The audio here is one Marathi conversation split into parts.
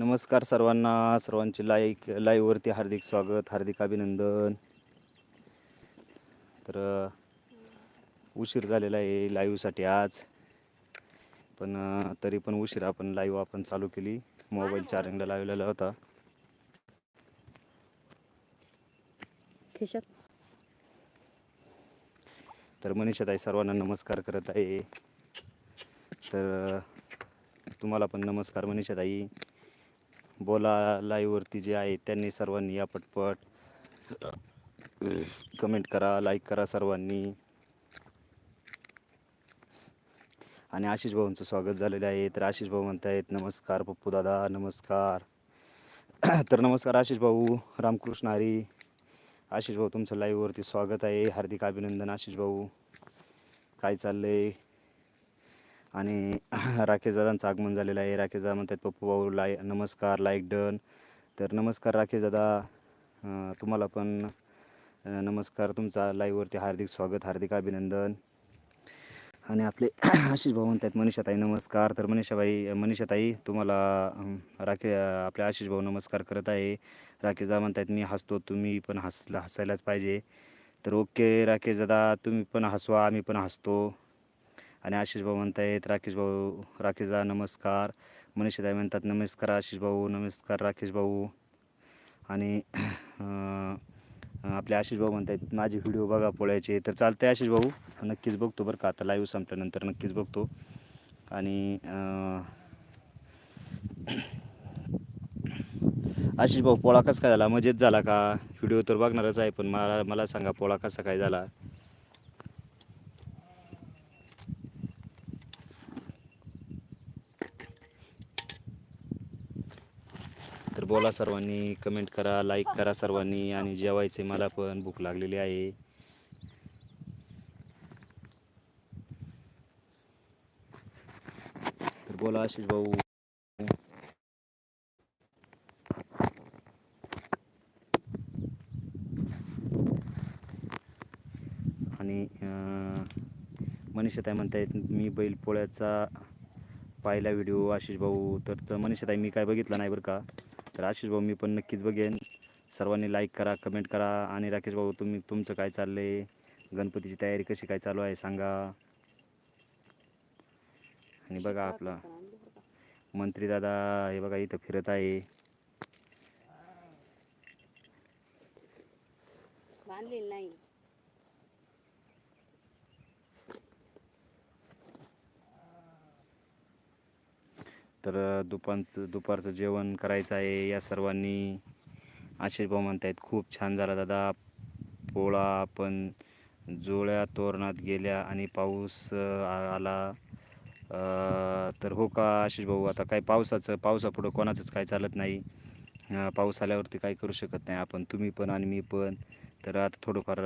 नमस्कार सर्वांना सर्वांचे लाईक लाईव्हवरती हार्दिक स्वागत हार्दिक अभिनंदन. तर उशीर झालेला आहे लाईव्हसाठी आज. पण तरी पण उशीर आपण लाईव्ह आपण चालू केली. मोबाईल चार्जिंगला लावलेला होता. तर मनीषाताई सर्वांना नमस्कार करत आहे. तर तुम्हाला पण नमस्कार मनीषाताई. बोला लाईव्हवरती जे आहे त्यांनी सर्वांनी या पटपट कमेंट करा लाईक करा सर्वांनी. आणि आशिष भाऊंचं स्वागत झालेलं आहे. तर आशिष भाऊ म्हणतायत नमस्कार पप्पू दादा नमस्कार. तर नमस्कार आशिष भाऊ रामकृष्ण हरी. आशिष भाऊ तुमचं लाईव्हवरती स्वागत आहे. हार्दिक अभिनंदन आशिष भाऊ. काय आहे आणि राकेश दादांचं आगमन झालेलं आहे. राकेश दादा म्हणतात पप्पू भाऊ लाय नमस्कार लाईक डन तर नमस्कार राकेश दादा. तुम्हाला पण नमस्कार. तुमचा लाईव्हवरती हार्दिक स्वागत हार्दिक अभिनंदन. आणि आपले आशिष भाऊ म्हणतात मनीषाताई नमस्कार. तर मनीषाबाई मनीषाताई तुम्हाला अं, राके आपले आशिष भाऊ नमस्कार करत आहे. राकेश दादा म्हणतात मी हसतो तुम्ही पण हसला हसायलाच पाहिजे. तर ओके राकेश दादा तुम्ही पण हसवा आम्ही पण हसतो. आणि आशिष भाऊ म्हणतायत राकेश भाऊ राकेशदा नमस्कार. मनीषाताई म्हणतात नमस्कार आशिष भाऊ नमस्कार राकेश भाऊ. आणि आपले आशिष भाऊ म्हणतायत माझे व्हिडिओ बघा पोळ्याचे. तर चालते आशिष भाऊ नक्कीच बघतो बरं का. आता लाईव्ह संपल्यानंतर नक्कीच बघतो. आणि आशिष भाऊ पोळा कसा काय झाला? मजेत झाला का? व्हिडिओ तर बघणारच आहे पण मला मला सांगा पोळा कसा काय झाला तर बोला सर्वांनी कमेंट करा लाईक करा सर्वांनी आणि जेवायचे मला पण भूक लागलेली आहे. तर बोला आशिष भाऊ. आणि अं, म्हणतायत मी बैलपोळ्याचा पाहिला व्हिडिओ आशिष भाऊ. तर तर मनीषाताई मी काय बघितलं नाही बरं का? तर आशिष भाऊ मी पण नक्कीच बघेन. सर्वांनी लाईक करा कमेंट करा. आणि राकेश भाऊ तुम्ही तुमचं काय चाललं आहे गणपतीची तयारी कशी काय चालू आहे सांगा. आणि बघा आपला. मंत्री दादा हे बघा इथं फिरत आहे. नाही. तर दुपारचं दुपारचं जेवण करायचं आहे. या सर्वांनी आशिष भाऊ म्हणतायत. खूप छान झाला दादा. पोळा पण जोळ्या तोरणात गेल्या आणि पाऊस आला. तर हो का आशिष भाऊ आता काय पावसाचं पावसापुढं कोणाचंच काय चालत नाही. पाऊस आल्यावरती काय करू शकत नाही आपण. तुम्ही पण आणि मी पण. तर आता थोडंफार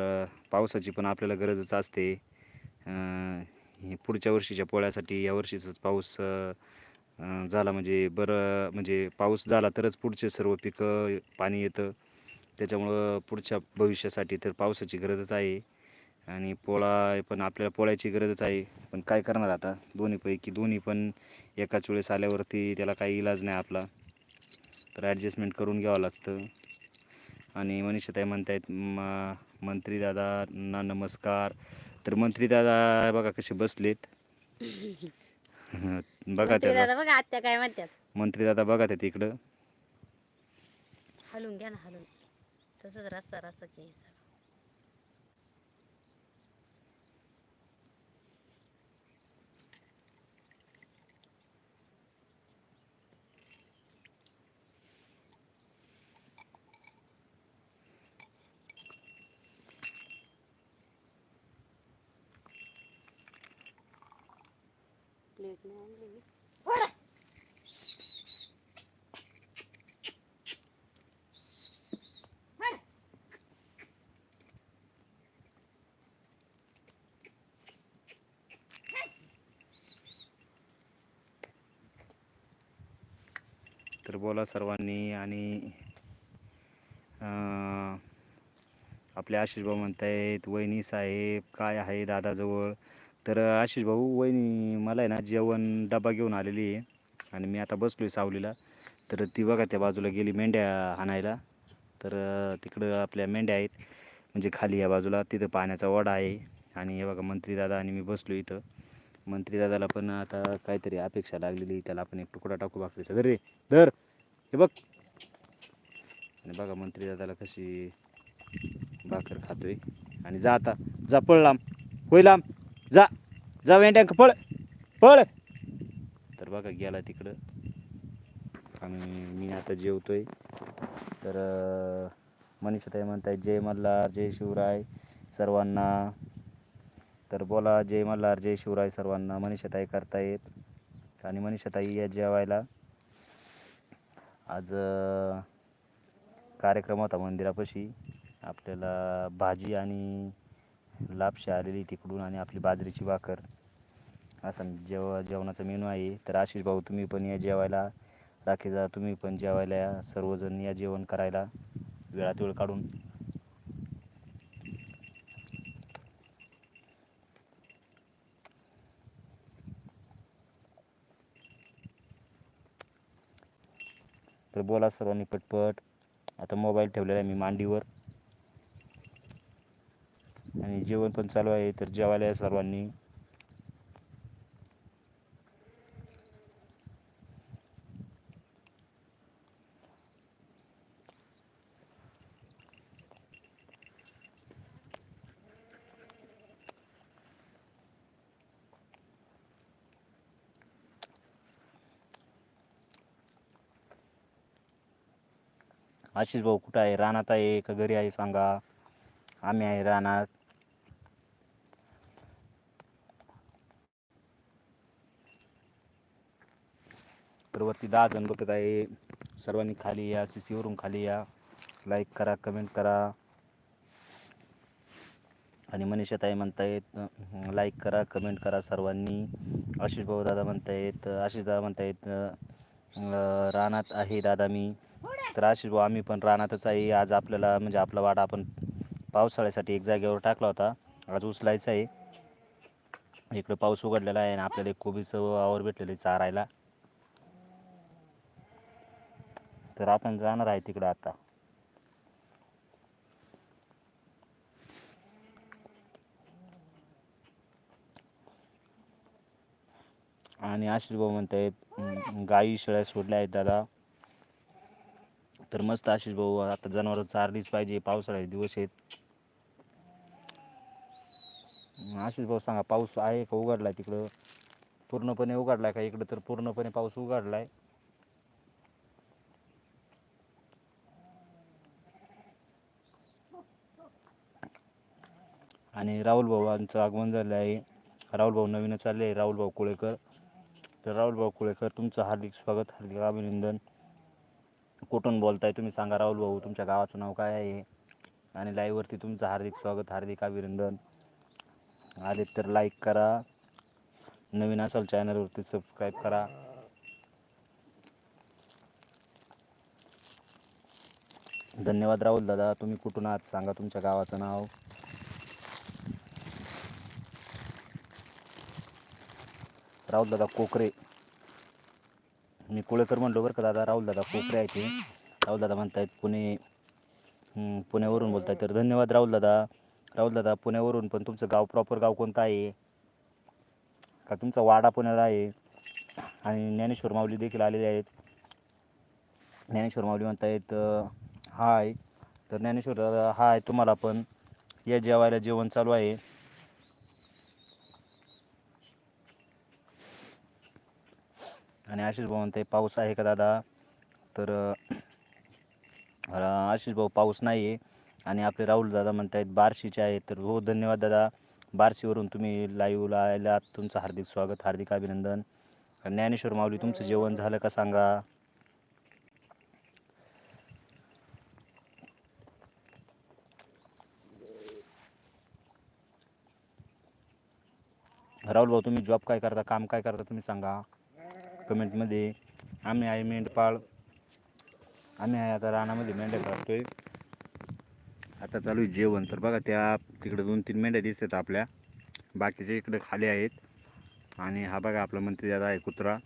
पावसाची पण आपल्याला गरजच असते. पुढच्या वर्षीच्या पोळ्यासाठी या वर्षीचाच पाऊस झाला म्हणजे बरं म्हणजे पाऊस झाला तरच पुढचे सर्व पिकं पाणी येतं. त्याच्यामुळं पुढच्या भविष्यासाठी तर पावसाची गरजच आहे. आणि पोळा पण आपल्याला पोळ्याची गरजच आहे. पण काय करणार आता? दोन्हीपैकी दोन्ही पण एकाच वेळेस आल्यावरती त्याला काही इलाज नाही आपला. तर ॲडजस्टमेंट करून घ्यावं लागतं. आणि मनीषाताई म्हणतायत म मंत्री दादांना नमस्कार. तर मंत्री दादा बघा कसे बसलेत. बघा मंत्री त्याला. दादा बघा आत्या काय म्हणतात. मंत्री दादा बघा त्या तिकडं. हलून घ्या ना हलून तसंच रस्ता रस्ता प्लेट नाही आणली तर बोला सर्वांनी आणि अं, आपले आशिष भाऊ म्हणतायत वहिनी साहेब काय आहे दादाजवळ? तर आशिष भाऊ वहिनी मला आहे ना जेवण डबा घेऊन आलेली आहे. आणि मी आता बसलो आहे सावलीला. तर ती बघा त्या बाजूला गेली मेंढ्या आणायला. तर तिकडं आपल्या मेंढ्या आहेत. म्हणजे खाली या बाजूला तिथं पाण्याचा ओढा आहे. आणि हे बघा मंत्री दादा आणि मी बसलो इथं. मंत्री दादाला पण आता काहीतरी अपेक्षा लागलेली. त्याला आपण एक तुकडा टाकू भाकरीचा. धर रे धर. हे बघ. आणि बघा मंत्री दादाला कशी भाकर खातोय. आणि जा आता. जा पळलाम लांब. लांब. जा जा वेंड्यांक पळ पळ. तर बघा गेला तिकडं. आणि मी आता जेवतोय. तर अं, मनीषाताई म्हणतायत जय मल्हार जय शिवराय सर्वांना. तर बोला जय मल्हार जय शिवराय सर्वांना. मनीषाताई करतायत आणि मनीषाताई या जेवायला. आज कार्यक्रम होता मंदिरापाशी. आपल्याला भाजी आणि लापशी आलेली तिकडून आणि आपली बाजरीची भाकर. असा जेव जेवणाचा मेनू आहे. तर आशिष भाऊ तुम्ही पण या जेवायला. राखेजा तुम्ही पण जेवायला या. सर्वजण या जेवण करायला. वेळात वेळ काढून. तर बोला सर्वांनी पटपट. आता मोबाईल ठेवलेला आहे मी मांडीवर. आणि जेवण पण चालू आहे तर जेवायला या सर्वांनी. आशिष भाऊ कुठं आहे? रानात आहे का? घरी आहे सांगा. आम्ही आहे रानात तर वरती दहा जण बघत आहे. सर्वांनी खाली या सी सीवरून खाली या. लाईक करा कमेंट करा. आणि मनीषा ताई म्हणतायत लाईक करा कमेंट करा सर्वांनी. आशिष भाऊ दादा म्हणतायत आशिष दादा म्हणतायत रानात आहे दादा मी. तर आशिष भाऊ आम्ही पण रानातच आहे. आज आपल्याला म्हणजे आपला वाडा आपण पावसाळ्यासाठी एक जागेवर टाकला होता. आज उचलायचा आहे. इकडं पाऊस उघडलेला आहे आणि आपल्याला एक कोबीचं वावर भेटलेलं आहे चारायला. तर आपण जाणार आहे तिकडं आता. आणि आशिष भाऊ म्हणतायत आहेत गाई शेळ्या सोडल्या आहेत दादा. तर मस्त आशिष भाऊ आता जनावर चारलीच पाहिजे पावसाळ्याचे दिवस आहेत. आशिष भाऊ सांगा पाऊस आहे का? उघडलाय तिकडं? पूर्णपणे उघडलाय का? इकडं तर पूर्णपणे पाऊस उघडलाय. आणि राहुल भाऊंचं आगमन झालं आहे. राहुल भाऊ नवीनच चालले आहे राहुल भाऊ कुळेकर. तर राहुल भाऊ कुळेकर तुमचं हार्दिक स्वागत हार्दिक अभिनंदन. कुठून बोलताय तुम्ही सांगा राहुल भाऊ तुमच्या गावाचं नाव काय आहे? आणि लाईव्हवरती तुमचं हार्दिक स्वागत हार्दिक अभिनंदन. आले तर लाईक करा. नवीन असाल चॅनलवरती सबस्क्राईब करा. धन्यवाद राहुल दादा तुम्ही कुठून आहात? सांगा तुमच्या गावाचं नाव. राहुल दादा कोकरे. मी कुळेकर म्हणलो बरं का दादा राहुल दादा कोकरे आहे ते. राहुल दादा म्हणतायत पुणे पुण्यावरून बोलतायत. तर धन्यवाद राहुल दादा. राहुल दादा पुण्यावरून पण तुमचं गाव प्रॉपर गाव कोणतं आहे? का तुमचा वाडा पुण्याला आहे? आणि ज्ञानेश्वर माऊली देखील आलेले आहेत. ज्ञानेश्वर माऊली म्हणतायत हाय. तर ज्ञानेश्वर दादा हाय तुम्हाला पण. या जेवायला जेवण चालू आहे. आशिष भाऊ म्हणते पाऊस आहे का दादा? तर आशिष भाऊ पाऊस नाही आहे आणि आपले राहुल दादा म्हणतायत बार्शीचे आहेत. तर हो धन्यवाद दादा. बार्शीवरून तुम्ही लाईव्हला आल्यात तुमचं हार्दिक स्वागत हार्दिक अभिनंदन. ज्ञानेश्वर माऊली तुमचं जेवण झालं का सांगा? राहुल भाऊ तुम्ही जॉब काय करता? काम काय करता? तुम्ही सांगा. कमेंटमध्ये आम्ही आहे मेंढपाळ. आम्ही आहे आता रानामध्ये मेंढ्या काढतोय. आता चालू आहे जेवण. तर बघा त्या तिकडे दोन तीन मेंढ्या दिसतात आपल्या. बाकीचे इकडे खाली आहेत. आणि हा बघा आपला मंत्री दादा आहे कुत्रा.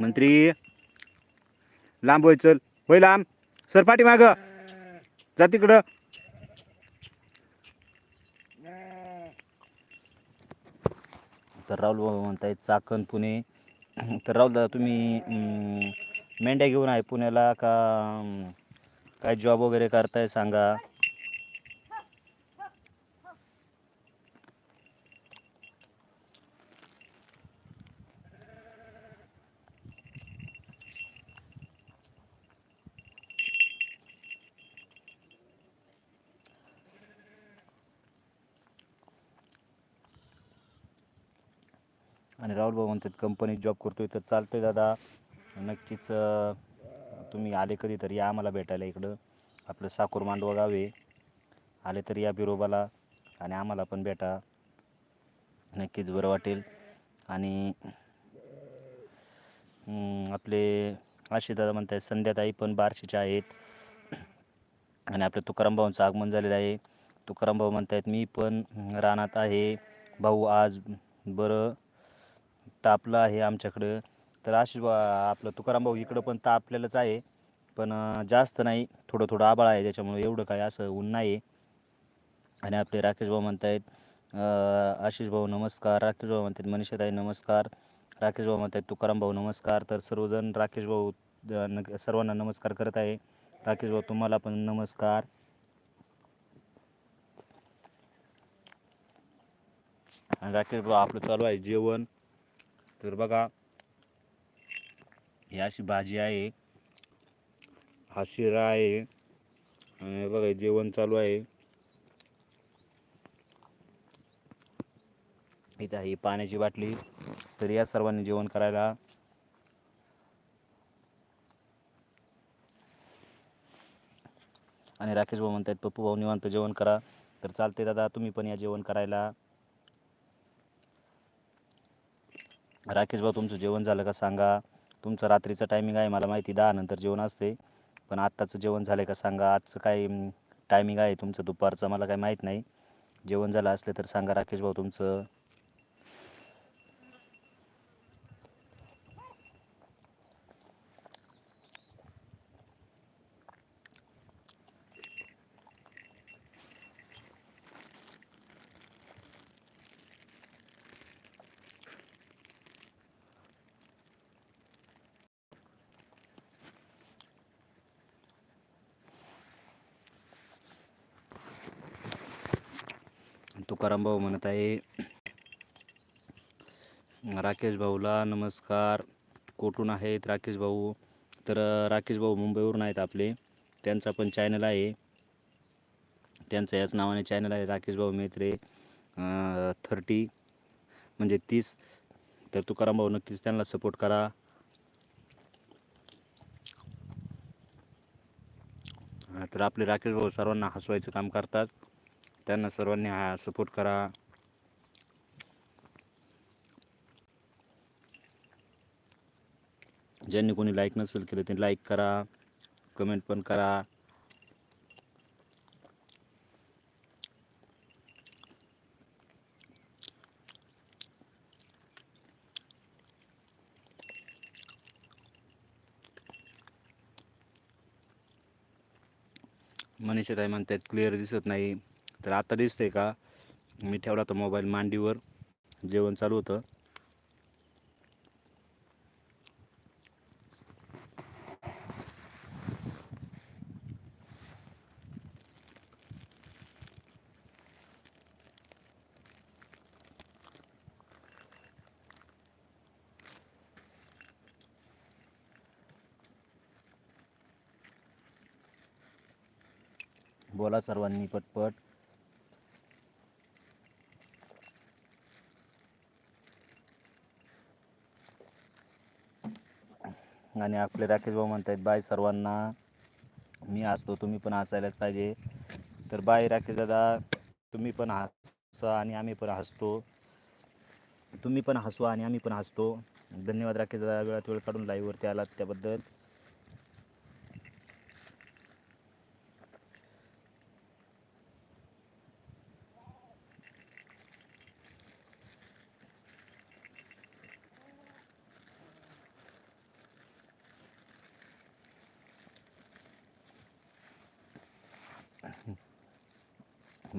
मंत्री लांब होय चल. होय लांब. सर पाठी माग जा तिकडं. तर राहुल बाबा म्हणतायत चाकण पुणे. तर राहुल दादा तुम्ही मेंढ्या घेऊन आहे पुण्याला का काय जॉब वगैरे करताय सांगा. आणि राहुल भाऊ म्हणतात कंपनीत जॉब करतोय तर चालतं आहे दादा. नक्कीच तुम्ही आले कधी तरी या आम्हाला भेटायला इकडं. आपलं साकूर मांडवा गाव आहे. आले तरी या बिरोबाला आणि आम्हाला पण भेटा. नक्कीच बरं वाटेल. आणि आपले आशी दादा आहेत संध्याताई पण बारशीच्या आहेत. आणि आपल्या तुकाराम भाऊंचं आगमन झालेलं आहे. तुकाराम भाऊ आहेत मी पण रानात आहे. भाऊ आज बरं तापलं आहे आमच्याकडं. तर अशी आपलं तुकाराम भाऊ इकडं पण तापलेलंच आहे. पण जास्त नाही. थोडं थोडं आबाळ आहे त्याच्यामुळे एवढं काय असं ऊन नाही आहे आणि आपले राकेश भाऊ आहेत अं, आशिष भाऊ नमस्कार राकेश भाऊ म्हणतात मनीषाताई नमस्कार. राकेश भाऊ आहेत तुकाराम भाऊ नमस्कार. तर सर्वजण राकेश भाऊ न सर्वांना नमस्कार करत आहे. राकेश भाऊ तुम्हाला पण नमस्कार. आणि राकेश भाऊ आपलं चालू आहे जेवण. तर बघा ही अशी भाजी आहे. हा शिरा आहे. आणि बघा जेवण चालू आहे. इथं आहे पाण्याची बाटली. तर या सर्वांनी जेवण करायला. आणि राकेश भाऊ म्हणतात पप्पू भाऊ निवांत जेवण करा. तर चालते दादा तुम्ही पण या जेवण करायला. राकेश भाऊ तुमचं जेवण झालं का सांगा. तुमचं रात्रीचं टायमिंग आहे मला माहिती दहा नंतर जेवण असते. पण आत्ताचं जेवण झालं का सांगा. आजचं काय टायमिंग आहे तुमचं दुपारचं मला काही माहीत नाही. जेवण झालं असलं तर सांगा राकेश भाऊ तुमचं. तुकाराम भाऊ म्हणत आहे. राकेश भाऊला नमस्कार. कोठून आहेत राकेश भाऊ? तर राकेश भाऊ मुंबईवरून आहेत आपले. त्यांचा पण चॅनल आहे. त्यांचं याच नावाने चॅनल आहे राकेश भाऊ मेत्रे थर्टी म्हणजे तीस. तर तुकाराम भाऊ नक्कीच त्यांना सपोर्ट करा. तर आपले राकेश भाऊ सर्वांना हसवायचं काम करतात. त्यांना सर्वांनी हा सपोर्ट करा. ज्यांनी कोणी लाईक नसेल केलं ते लाईक करा कमेंट पण करा. मनीषाताई म्हणतात क्लिअर दिसत नाही. तर आता दिसतंय का? मी ठेवला होता मोबाईल मांडीवर. जेवण चालू होतं. बोला सर्वांनी पटपट. आणि आपले राकेश भाऊ म्हणतायत बाय सर्वांना मी हसतो तुम्ही पण हसायलाच पाहिजे. तर बाय राकेश दादा तुम्ही पण हसा आणि आम्ही पण हसतो. तुम्ही पण हसवा आणि आम्ही पण हसतो. धन्यवाद राकेश दादा वेळात वेळ काढून लाईव्हवरती आलात त्याबद्दल.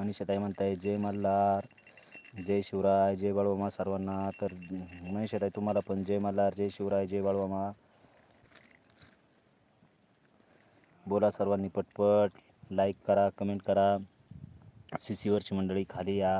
मनीषाताई म्हणताय जय मल्हार जय शिवराय जय बाळवामा सर्वांना. तर मनीषाताई तुम्हाला पण जय मल्हार जय शिवराय जय बाळवामा बोला सर्वांनी पटपट लाईक करा कमेंट करा. सी सीवरची मंडळी खाली या.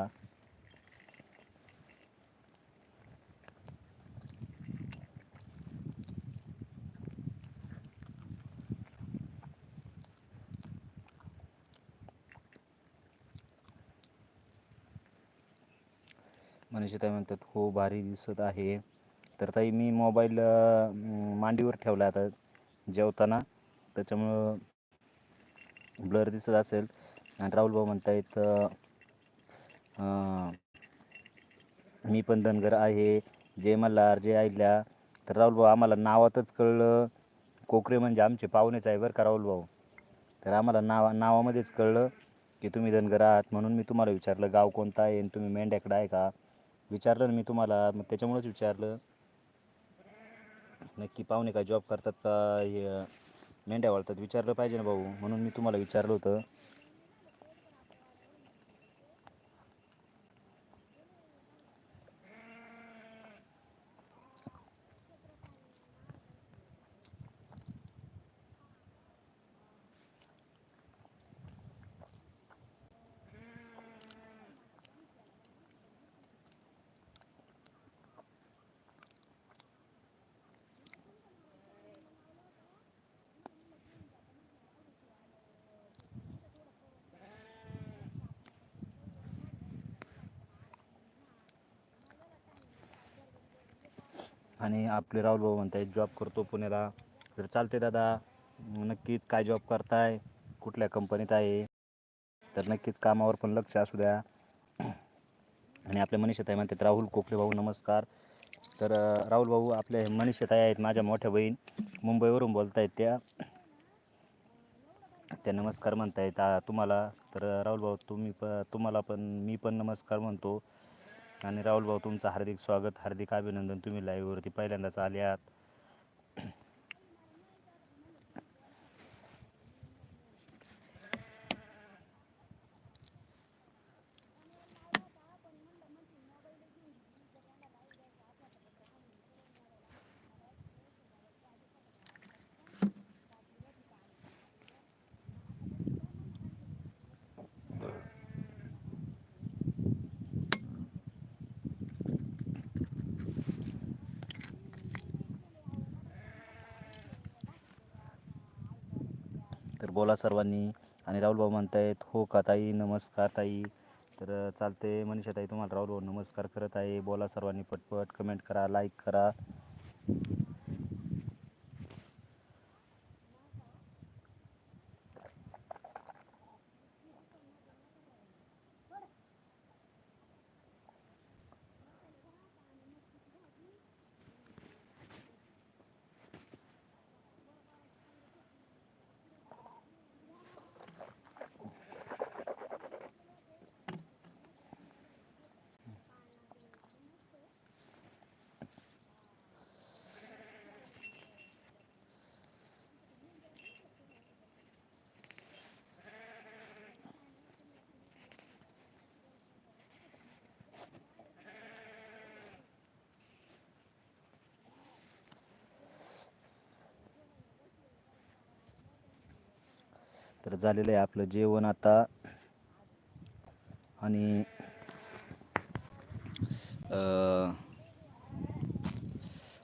मनीषाताई म्हणतात हो भारी दिसत आहे. तर ताई मी मोबाईल मांडीवर ठेवला आता जेवताना. त्याच्यामुळं ब्लर दिसत असेल. आणि राहुल भाऊ म्हणतायत मी पण धनगर आहे. जे मल्हार जे आईल्या तर राहुल भाऊ आम्हाला नावातच कळलं. कोकरे म्हणजे आमचे पाहुणेच आहे बरं का राहुल भाऊ? तर आम्हाला नावा नावामध्येच कळलं की तुम्ही धनगर आहात म्हणून मी तुम्हाला विचारलं गाव कोणतं आहे आणि तुम्ही मेंढ्याकडं आहे का? विचारलं ना मी तुम्हाला मग त्याच्यामुळेच विचारलं. नक्की पाहुणे काय जॉब करतात का हे मेंढ्या वाळतात विचारलं पाहिजे ना भाऊ म्हणून मी तुम्हाला विचारलं होतं. आणि आपले राहुल भाऊ म्हणतायत जॉब करतो पुण्याला. तर चालते दादा नक्कीच काय जॉब करताय कुठल्या कंपनीत आहे? तर नक्कीच कामावर पण लक्ष असू द्या. आणि आपल्या मनीषताई म्हणतात राहुल कोकले भाऊ नमस्कार. तर राहुल भाऊ आपल्या मनीषताई आहेत माझ्या मोठ्या बहीण. मुंबईवरून बोलत आहेत त्या. त्या नमस्कार म्हणतायत आ, तुम्हाला. तर राहुल भाऊ तुम्ही प तुम्हाला पण मी पण नमस्कार म्हणतो. आणि राहुल भाऊ तुमचं हार्दिक स्वागत हार्दिक अभिनंदन. तुम्ही लाईव्हवरती पहिल्यांदाच आले आहात. बोला सर्वांनी. आणि राहुल भाऊ म्हणतायत हो का ताई? नमस्कार ताई. तर चालते मनीषा ताई तुम्हाला राहुल भाऊ नमस्कार करत आहे. बोला सर्वांनी पटपट. कमेंट करा लाईक करा. तर झालेलं आहे आपलं जेवण आता. आणि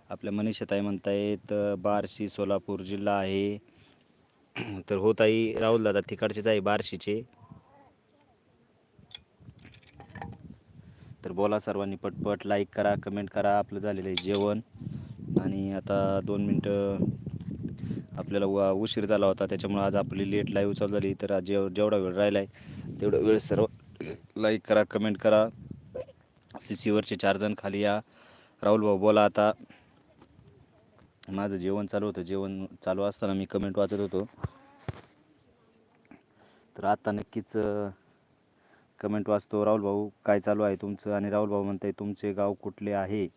आपल्या मनीषताई म्हणतायत अं, बार्शी सोलापूर जिल्हा आहे. तर हो ताई राहुल दादा तिकडचेच आहे बार्शीचे. तर बोला सर्वांनी पटपट लाईक करा कमेंट करा. आपलं झालेलं आहे जेवण. आणि आता दोन मिनटं आपल्याला वा उशीर झाला होता त्याच्यामुळे आज आपली लेट लाईव्ह चालू झाली. तर आज जेव जेवढा वेळ राहिला आहे तेवढा वेळ सर्व लाईक करा कमेंट करा. सी सीवरचे चार जण खाली या. राहुल भाऊ बोला आता. माझं जेवण चालू होतं. जेवण चालू असताना मी कमेंट वाचत होतो. तर आता नक्कीच कमेंट वाचतो. राहुल भाऊ काय चालू आहे तुमचं? आणि राहुल भाऊ म्हणताय तुमचे गाव कुठले आहे?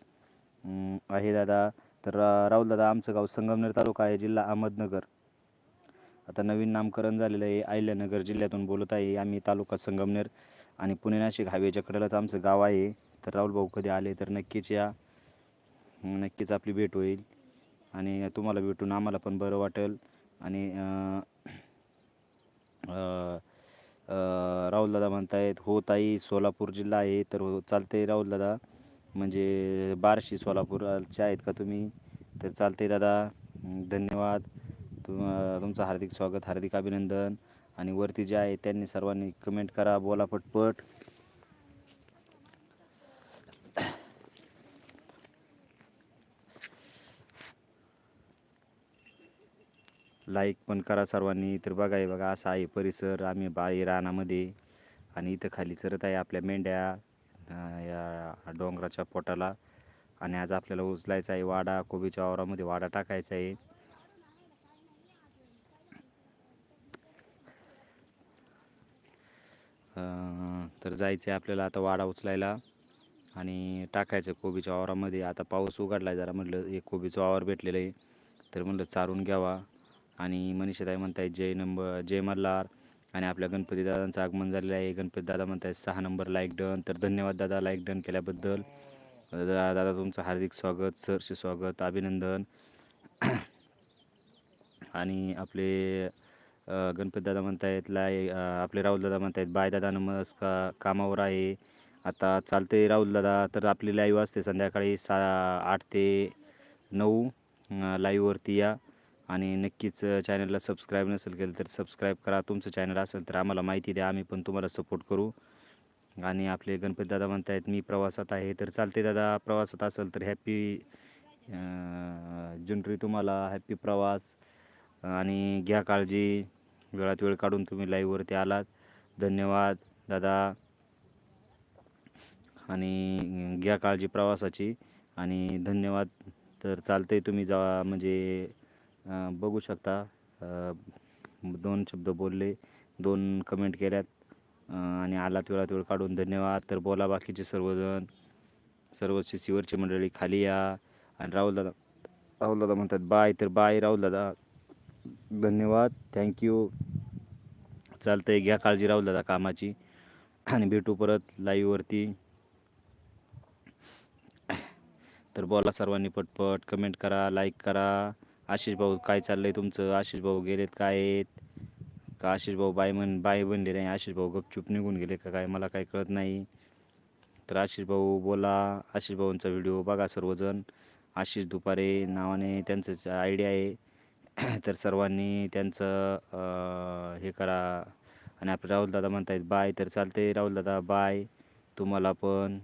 आहे दादा. तर राहुल दादा आमचं गाव संगमनेर तालुका आहे जिल्हा अहमदनगर. आता नवीन नामकरण झालेलं आहे अहिल्यानगर जिल्ह्यातून बोलत आहे आम्ही तालुका संगमनेर आणि पुणे नाशिक हायवेच्या कडेलाच आमचं गाव आहे. तर राहुल भाऊ कधी आले तर नक्कीच या. नक्कीच आपली भेट होईल. आणि तुम्हाला भेटून आम्हाला पण बरं वाटेल. आणि राहुल दादा म्हणत राहुलदादा म्हणतायत हो ताई सोलापूर जिल्हा आहे. तर हो चालते राहुलदादा. म्हणजे बार्शी सोलापूरच्या आहेत का तुम्ही? तर चालते दादा. धन्यवाद. तुम तुमचं हार्दिक स्वागत हार्दिक अभिनंदन. आणि वरती जे आहे त्यांनी सर्वांनी कमेंट करा बोला पटपट. लाईक पण करा सर्वांनी. तर बघा हे बघा असा आहे परिसर. आम्ही बाई रानामध्ये आणि इथं खाली चरत आहे आपल्या मेंढ्या. या डोंगराच्या पोटाला. आणि आज आपल्याला उचलायचा आहे वाडा कोबीच्या वावरामध्ये वाडा टाकायचा आहे. तर जायचं आहे आपल्याला आता वाडा उचलायला. आणि टाकायचं कोबीच्या वावरामध्ये. आता पाऊस उघडला आहे जरा म्हटलं एक कोबीचं वावर भेटलेलं आहे. तर म्हटलं चारून घ्यावा. आणि मनीषाताई म्हणतायत जय नंबर जय मल्हार. आणि आपल्या गणपतीदादांचं आगमन झालेलं आहे. गणपतीदादा म्हणत म्हणतायत सहा नंबर लाईक डन तर धन्यवाद दादा लाईक डन केल्याबद्दल. दादा दादा तुमचं हार्दिक स्वागत सरसे स्वागत अभिनंदन. आणि आपले गणपतीदादा गणपती आहेत म्हणतायत लाय आपले राहुल दादा म्हणतायत बाय दादा नमस्कार कामावर आहे. आता चालते राहुल दादा तर आपली लाईव्ह असते संध्याकाळी सा आठ ते नऊ लाईव्हवरती या. आणि नक्कीच चॅनलला सबस्क्राईब नसेल केलं तर सबस्क्राईब करा. तुमचं चॅनल असेल तर आम्हाला माहिती द्या. आम्ही पण तुम्हाला सपोर्ट करू. आणि आपले गणपती दादा म्हणतायत मी प्रवासात आहे. तर चालते दादा प्रवासात असेल तर हॅपी जुनरी तुम्हाला हॅपी प्रवास. आणि घ्या काळजी. वेळात वेळ काढून तुम्ही लाईव्हवरती आलात. धन्यवाद दादा. आणि घ्या काळजी प्रवासाची. आणि धन्यवाद. तर चालतंय तुम्ही जा म्हणजे बघू शकता. दोन शब्द बोलले दोन कमेंट केल्यात. आणि आलात वेळात वेळ काढून धन्यवाद. तर बोला बाकीचे सर्वजण. सर्व शिसीवरची मंडळी खाली या. आणि राहुल दादा राहुल दादा म्हणतात बाय. तर बाय राहुल दादा. धन्यवाद. थँक्यू चालतंय घ्या काळजी राहुल दादा कामाची. आणि भेटू परत लाईव्हवरती तर बोला सर्वांनी पटपट कमेंट करा लाईक करा. आशिष भाऊ काय चाललंय तुमचं? आशिष भाऊ गेलेत काय आहेत? का आशिष भाऊ बाय म्हण बाय बनले नाही? आशिष भाऊ गपचूप निघून गेले का काय? मला काय कळत नाही. तर आशिष भाऊ बोला. आशिष भाऊंचा व्हिडिओ बघा सर्वजण. आशिष दुपारे नावाने त्यांचं आयडिया आहे. तर सर्वांनी त्यांचं हे करा. आणि आपले राहुल दादा म्हणतायत बाय. तर चालते राहुलदादा बाय. तुम्हाला पण.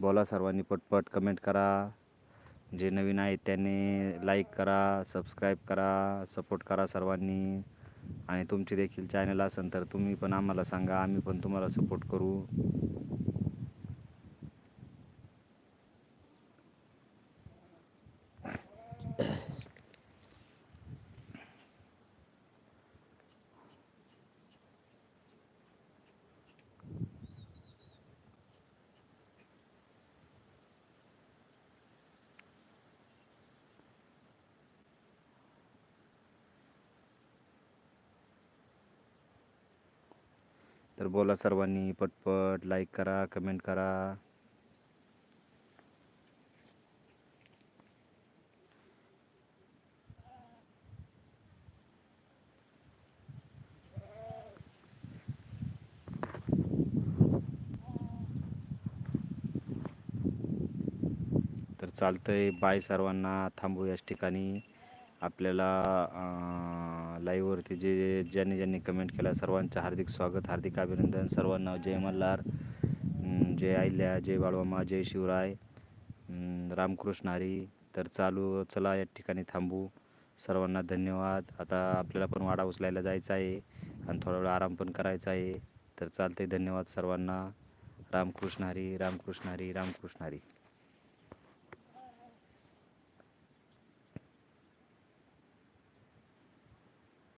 बोला सर्वांनी पटपट कमेंट करा. जे नवीन आहेत त्यांनी लाईक करा सबस्क्राईब करा सपोर्ट करा सर्वांनी. आणि तुमचे देखील चॅनल असेल तर तुम्ही पण आम्हाला सांगा आम्ही पण तुम्हाला सपोर्ट करू. तर बोला सर्वांनी पटपट लाईक करा कमेंट करा. तर चालतंय बाय सर्वांना. थांबू याच ठिकाणी. आपल्याला लाईव्हवरती जे ज्यांनी ज्यांनी कमेंट केला सर्वांचं हार्दिक स्वागत हार्दिक अभिनंदन. सर्वांना जय मल्हार जय आयल्या जय बाळवामा जय शिवराय रामकृष्ण हरी. तर चालू चला या ठिकाणी थांबू. सर्वांना धन्यवाद. आता आपल्याला पण वाडा उचलायला जायचं आहे आणि थोडा वेळ आराम पण करायचा आहे. तर चालते धन्यवाद सर्वांना. रामकृष्ण हरी रामकृष्ण हरी रामकृष्ण हरी.